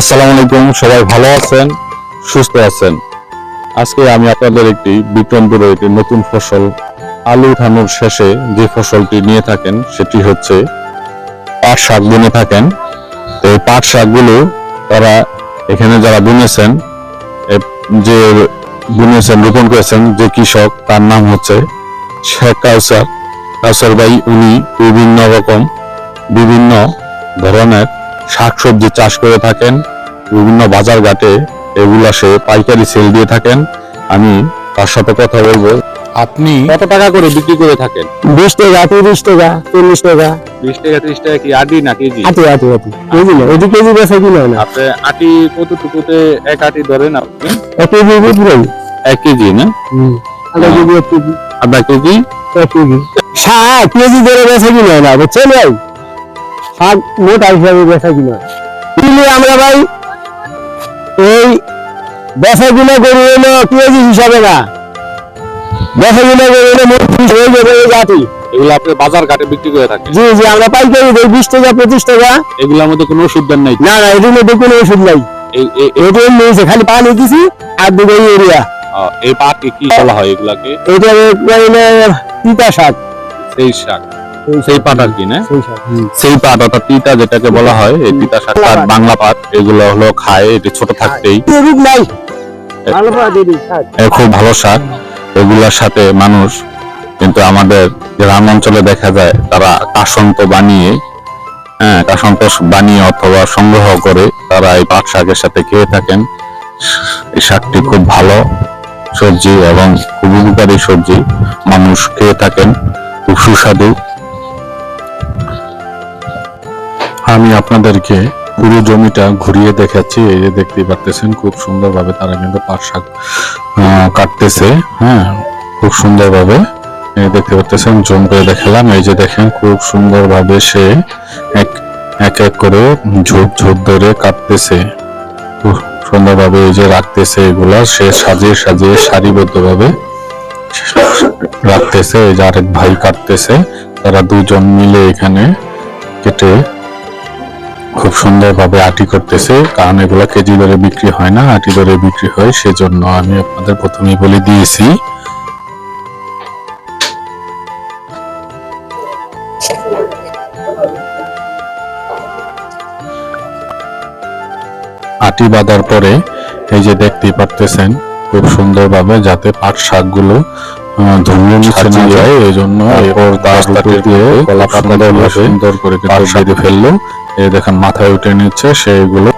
আসসালামু আলাইকুম, সবাই ভালো আছেন? সুস্থ আছেন? আজকে আমি আপনাদের একটি বিক্রমপুরের একটি নতুন ফসল, আলু উঠানোর শেষে যে ফসলটি নিয়ে থাকেন, সেটি হচ্ছে পাট শাক বুনে থাকেন। তো এই পাট শাকগুলো তারা এখানে যারা বুনেছেন যে বুনেছেন, রোপণ করেছেন, যে কৃষক, তার নাম হচ্ছে শেখ কাউসার। কাউসার ভাই উনি বিভিন্ন রকম বিভিন্ন ধরনের শাকসবজি চাষ করে থাকেন বিভিন্ন বাজার ঘাটে এগুলা সে পাইকারি সেল দিয়ে থাকেন। আমি তার সাথে কথা বলব। আপনি কত টাকা করে বিক্রি করে থাকেন? বিশ টাকা তিরিশ টাকা চল্লিশ টাকা। বিশ টাকা ত্রিশ টাকা কি আটি না কেজি? আটি আটি আটি। কেজি না এটি কেজি বেচা কিনা না। আপনি আটি কতটুকুতে এক আটি ধরেন আপনি? এক কেজি বুঝলেন এক কেজি না? আধা কেজি এক কেজি। আধা কেজি? এক কেজি। কেজি ধরে বেচা কিনা না বুঝছেন ভাই? শাক মোটা হিসাবে বেচা কিনা। হয়। কিনে আমরা ভাই? এই বেচা কিনা করি হলো কেজি হিসাবে না। বেচা কিনা করি হলো মোট হিসাবে যাবে জাতি। এগুলো আপনি বাজার ঘাটে বিক্রি করে থাকেন জি জি আমরা পাইকারি দিই বিশ টাকা পঁচিশ টাকা। এগুলোর মধ্যে কোনো ওষুধ দেন নাই। না না এটির মধ্যে কোনো ওষুধ নাই। এটিএম নিয়েছে খালি পানি দিছি আর দুটো ইউরিয়া। এই পাটকে কি বলা হয় এগুলাকে? এটা তিতা শাক। সেই শাক। সেই পাট আর কি না? সেই পাট অর্থাৎ তিতা যেটাকে বলা হয় এই তিতা শাক পাট। বাংলা পাট এগুলো হলো খায় এটি ছোট থাকতেই। খুব ভালো শাক। এগুলোর সাথে মানুষ কিন্তু আমাদের গ্রাম অঞ্চলে দেখা যায় তারা কাসন্ত বানিয়ে হ্যাঁ কাসন্ত বানিয়ে অথবা সংগ্রহ করে তারা এই পাট শাকের সাথে খেয়ে থাকেন। এই শাকটি খুব ভালো সবজি এবং খুব উপকারী সবজি। মানুষ খেয়ে থাকেন খুব সুস্বাদু। আমি আপনাদেরকে পুরো জমিটা ঘুরিয়ে দেখাচ্ছি, এই যে দেখতেই পারতেছেন, খুব সুন্দরভাবে তারা কিন্তু পাট শাক কাটতেছে হ্যাঁ খুব সুন্দরভাবে। দেখতে পাচ্ছেন জুম করে দেখালাম, এই যে দেখেন, খুব সুন্দরভাবে সে এক এক এক করে ঝোপ ঝোপ ধরে কাটতেছে। সুন্দরভাবে এই যে রাখতেছে এগুলা, সে সাজিয়ে সাজিয়ে সারিবদ্ধভাবে রাখতেছে, এই যে আরেক ভাই কাটতেছে, তারা দুজন মিলে এখানে কেটে খুব সুন্দরভাবে আটি করতেছে, কারণ এগুলা কেজি দরে বিক্রি হয় না, আটি দরে বিক্রি হয়, সেজন্য আমি আপনাদের প্রথমেই বলে দিয়েছি। আটি বাঁধার পরে এই যে দেখতেই পারতেছেন, খুব সুন্দরভাবে যাতে পাট শাকগুলো ধুলো না যায় এই জন্য এরপর দাস দিয়ে কলা পাতা সুন্দর করে কেটে ফেলল। এ দেখেন মাথায় উঠে নিচ্ছে সেগুলো